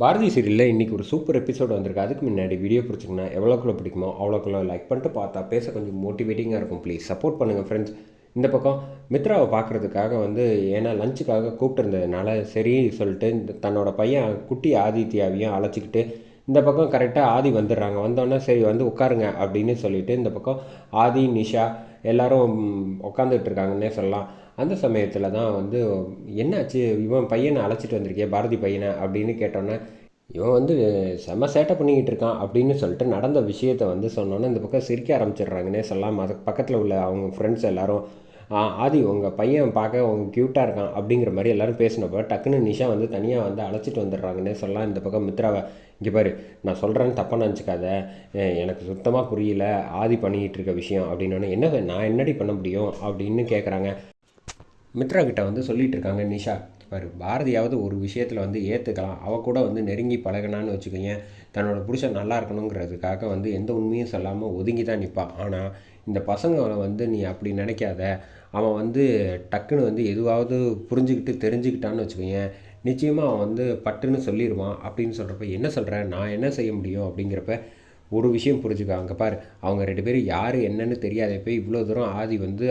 பாரதி சீரியலில் இன்றைக்கி ஒரு சூப்பர் எபிசோடு வந்திருக்கு. அதுக்கு முன்னாடி வீடியோ பிடிச்சிங்கன்னா எவ்வளோக்குள்ள பிடிக்குமோ அவ்வளோக்குள்ள லைக் பண்ணிட்டு பார்த்தா பேச கொஞ்சம் மோட்டிவேட்டிங்காக இருக்கும். ப்ளீஸ் சப்போர்ட் பண்ணுங்கள் ஃப்ரெண்ட்ஸ் இந்த பக்கம் மித்ராவை பார்க்குறதுக்காக வந்து ஏன்னா லஞ்சுக்காக கூப்பிட்டுருந்ததுனால சரி சொல்லிட்டு இந்த தன்னோட பையன் குட்டி ஆதித்யாவையும் அழைச்சிக்கிட்டு இந்த பக்கம் கரெக்டாக ஆதி வந்துடுறாங்க. வந்தோடனே சரி வந்து உட்காருங்க அப்படின்னு சொல்லிட்டு இந்த பக்கம் ஆதி நிஷா எல்லாரும் உட்காந்துட்டு இருக்காங்கன்னே சொல்லலாம். அந்த சமயத்தில் தான் வந்து என்னாச்சு? இவன் பையனை அழைச்சிட்டு வந்திருக்கே பாரதி பையனை? அப்படின்னு கேட்டோன்னே இவன் வந்து செம்ம சேட்டை பண்ணிக்கிட்டு இருக்கான் அப்படின்னு சொல்லிட்டு நடந்த விஷயத்த வந்து சொன்னோன்னே இந்த பக்கம் சிரிக்க ஆரம்பிச்சிடுறாங்கன்னே சொல்லலாம். அது பக்கத்தில் உள்ள அவங்க ஃப்ரெண்ட்ஸ் எல்லாரும் ஆதி உங்கள் பையன் பார்க்க அவங்க க்யூட்டாக இருக்கான் அப்படிங்கிற மாதிரி எல்லாரும் பேசினப்போ டக்குன்னு நிஷா வந்து தனியாக வந்து அழைச்சிட்டு வந்துடுறாங்கன்னே சொல்லலாம் இந்த பக்கம் மித்ராவை. இங்கே பாரு நான் சொல்கிறேன்னு தப்பாக நினச்சிக்காத. எனக்கு சுத்தமாக புரியல. ஆதி பண்ணிக்கிட்டு இருக்க விஷயம் அப்படின்னோடனே என்ன நான் என்னடி பண்ண முடியும்? அப்படின்னு கேட்குறாங்க மித்ரா கிட்ட வந்து சொல்லிகிட்டு இருக்காங்க நிஷா. பாரு பாரதியாவது ஒரு விஷயத்தில் வந்து ஏற்றுக்கலாம் அவ கூட வந்து நெருங்கி பழகினான்னு வச்சுக்கோங்க தன்னோட புருஷன் நல்லா இருக்கணுங்கிறதுக்காக வந்து எந்த உண்மையும் சொல்லாமல் ஒதுங்கி தான் நிற்பான் ஆனால் இந்த பசங்களை வந்து நீ அப்படி நினைக்காத. அவன் வந்து டக்குன்னு வந்து எதுவாவது புரிஞ்சுக்கிட்டு தெரிஞ்சுக்கிட்டான்னு வச்சுக்கோங்க நிச்சயமாக அவன் வந்து பட்டுன்னு சொல்லிடுவான் அப்படின்னு சொல்கிறப்ப என்ன சொல்கிறேன் நான் என்ன செய்ய முடியும்? அப்படிங்கிறப்ப ஒரு விஷயம் புரிஞ்சுக்காங்க பாரு அவங்க ரெண்டு பேரும் யார் என்னன்னு தெரியாதப்ப இவ்வளோ தூரம் ஆதி வந்து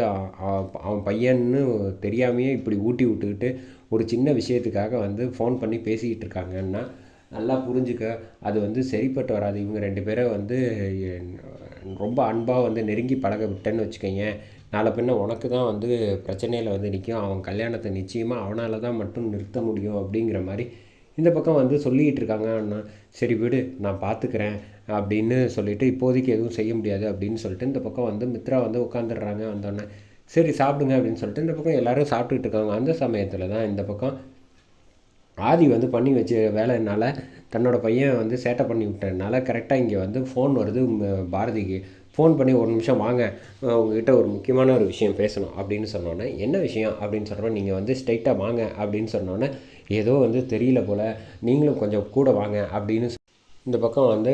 அவன் பையன்னு தெரியாமையே இப்படி ஊட்டி விட்டுக்கிட்டு ஒரு சின்ன விஷயத்துக்காக வந்து ஃபோன் பண்ணி பேசிக்கிட்டு இருக்காங்கன்னா நல்லா புரிஞ்சுக்க. அது வந்து சரிப்பட்டு வராது. இவங்க ரெண்டு பேரை வந்து ரொம்ப அன்பாக வந்து நெருங்கி பழக விட்டேன்னு வச்சுக்கோங்க. நாளை பின்ன உனக்கு தான் வந்து பிரச்சனையில் வந்து நிற்கும் அவன் கல்யாணத்தை நிச்சயமாக அவனால் தான் மட்டும் நிறுத்த முடியும் அப்படிங்கிற மாதிரி இந்த பக்கம் வந்து சொல்லிக்கிட்டு இருக்காங்க அண்ணா. சரி விடு நான் பார்த்துக்கிறேன் அப்படின்னு சொல்லிவிட்டு இப்போதைக்கு எதுவும் செய்ய முடியாது அப்படின்னு சொல்லிட்டு இந்த பக்கம் வந்து மித்ரா வந்து உட்காந்துடுறாங்க வந்தோடனே. சரி சாப்பிடுங்க அப்படின்னு சொல்லிட்டு இந்த பக்கம் எல்லோரும் சாப்பிட்டுட்டு இருக்காங்க. அந்த சமயத்தில் தான் இந்த பக்கம் ஆதி வந்து பண்ணி வச்ச வேலைனால தன்னோட பையன் வந்து சேட்டை பண்ணி விட்டதுனால கரெக்டாக இங்கே வந்து ஃபோன் வருது. பாரதிக்கு ஃபோன் பண்ணி ஒரு நிமிஷம் வாங்க உங்ககிட்ட ஒரு முக்கியமான ஒரு விஷயம் பேசணும் அப்படின்னு சொன்னோன்னே என்ன விஷயம் அப்படின்னு சொல்கிறோம் நீங்கள் வந்து ஸ்ட்ரைட்டாக வாங்க அப்படின்னு சொன்னோன்னே ஏதோ வந்து தெரியல போல் நீங்களும் கொஞ்சம் கூட வாங்க அப்படின்னு இந்த பக்கம் வந்து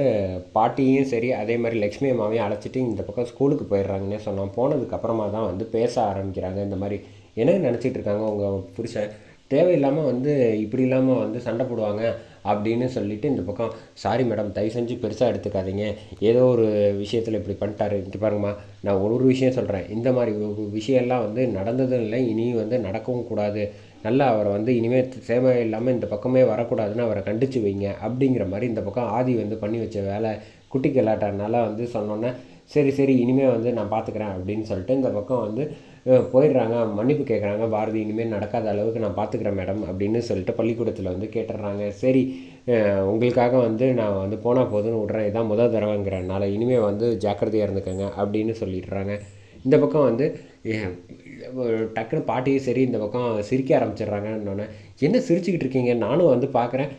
பாட்டியும் சரி அதே மாதிரி லக்ஷ்மி அம்மாவையும் அழைச்சிட்டு இந்த பக்கம் ஸ்கூலுக்கு போயிடுறாங்கன்னே சொன்னோம் போனதுக்கப்புறமா தான் வந்து பேச ஆரம்பிக்கிறாங்க இந்த மாதிரி. என்ன நினச்சிட்டு இருக்காங்க உங்கள் புருஷன்? தேவையில்லாமல் வந்து இப்படி இல்லாமல் வந்து சண்டை போடுவாங்க. அப்படின்னு சொல்லிட்டு இந்த பக்கம் சாரி மேடம் தயவு செஞ்சு பெருசாக எடுத்துக்காதீங்க. ஏதோ ஒரு விஷயத்தில் இப்படி பண்ணிட்டாரு. இங்கே பாருங்கம்மா நான் ஒரு விஷயம் சொல்கிறேன் இந்த மாதிரி விஷயம்லாம் வந்து நடந்ததும் இல்லை. இனியும் வந்து நடக்கவும் கூடாது. நல்லா அவரை வந்து இனிமேல் சேவை இல்லாமல் இந்த பக்கமே வரக்கூடாதுன்னு அவரை கண்டிச்சு வைங்க. அப்படிங்கிற மாதிரி இந்த பக்கம் ஆதி வந்து பண்ணி வச்ச வேலை. குட்டி கலாட்டனால வந்து சொன்னோன்னே சரி சரி இனிமேல் வந்து நான் பார்த்துக்குறேன் அப்படின்னு சொல்லிட்டு இந்த பக்கம் வந்து போயிடுறாங்க மன்னிப்பு கேட்குறாங்க பாரதி இனிமேல் நடக்காத அளவுக்கு நான் பார்த்துக்கிறேன் மேடம் அப்படின்னு சொல்லிட்டு பள்ளிக்கூடத்தில் வந்து கேட்டுடுறாங்க. சரி உங்களுக்காக வந்து நான் வந்து போனால் போதுன்னு விட்றேன். இதான் முதல் தடவைங்கிறனால இனிமேல் வந்து ஜாக்கிரதையாக இருந்துக்கங்க அப்படின்னு சொல்லிடுறாங்க. இந்த பக்கம் வந்து டக்குன்னு பாட்டியும் சரி இந்த பக்கம் சிரிக்க ஆரம்பிச்சிடுறாங்கன்னொன்னே என்ன சிரிச்சுக்கிட்டு இருக்கீங்க? நானும் வந்து பார்க்குறேன்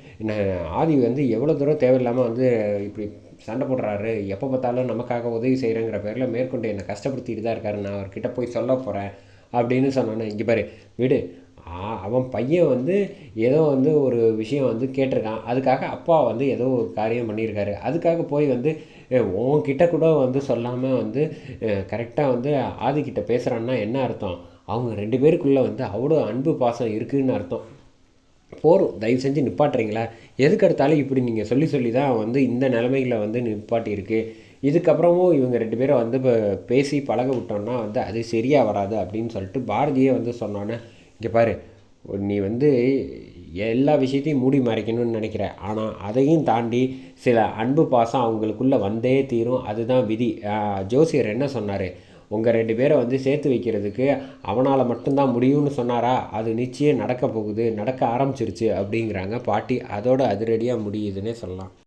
ஆதி வந்து எவ்வளோ தூரம் தேவையில்லாமல் வந்து இப்படி சண்டை போடுறாரு. எப்போ பார்த்தாலும் நமக்காக உதவி செய்கிறேங்கிற பேரில் மேற்கொண்டு என்னை கஷ்டப்படுத்திட்டு தான் இருக்காரு. நான் அவர்கிட்ட போய் சொல்ல போகிறேன் அப்படின்னு சொன்னோன்னே இங்கே பாரு விடு. அவன் பையன் வந்து ஏதோ வந்து ஒரு விஷயம் வந்து கேட்டிருக்கான். அதுக்காக அப்பா வந்து ஏதோ ஒரு காரியம் பண்ணியிருக்காரு. அதுக்காக போய் வந்து உன்கிட்ட கூட வந்து சொல்லாமல் வந்து கரெக்டாக வந்து ஆதிக்கிட்ட பேசுகிறான்னா என்ன அர்த்தம்? அவங்க ரெண்டு பேருக்குள்ளே வந்து அவ்வளோ அன்பு பாசம் இருக்குதுன்னு அர்த்தம். போர் தயவு செஞ்சு நிப்பாட்டுறீங்களா? எதுக்கு எடுத்தாலும் இப்படி நீங்கள் சொல்லி சொல்லி தான் வந்து இந்த நிலைமைகளை வந்து நிப்பாட்டியிருக்கு. இதுக்கப்புறமும் இவங்க ரெண்டு பேரும் வந்து இப்போ பேசி பழக விட்டோம்னா வந்து அது சரியாக வராது அப்படின்னு சொல்லிட்டு பாரதியே வந்து சொன்னோன்னே இங்கே பாரு நீ வந்து எல்லா விஷயத்தையும் மூடி மறைக்கணும்னு நினைக்கிற. ஆனால் அதையும் தாண்டி சில அன்பு பாசம் அவங்களுக்குள்ளே வந்தே தீரும். அதுதான் விதி. ஜோசியர் என்ன சொன்னார்? உங்கள் ரெண்டு பேரை வந்து சேர்த்து வைக்கிறதுக்கு அவனால் மட்டும்தான் முடியும்னு சொன்னாரா? அது நிச்சயம் நடக்க போகுது நடக்க ஆரம்பிச்சிருச்சு அப்படிங்கிறாங்க. பாட்டி அதோட அதிரடியாக முடியுதுன்னே சொல்லலாம்.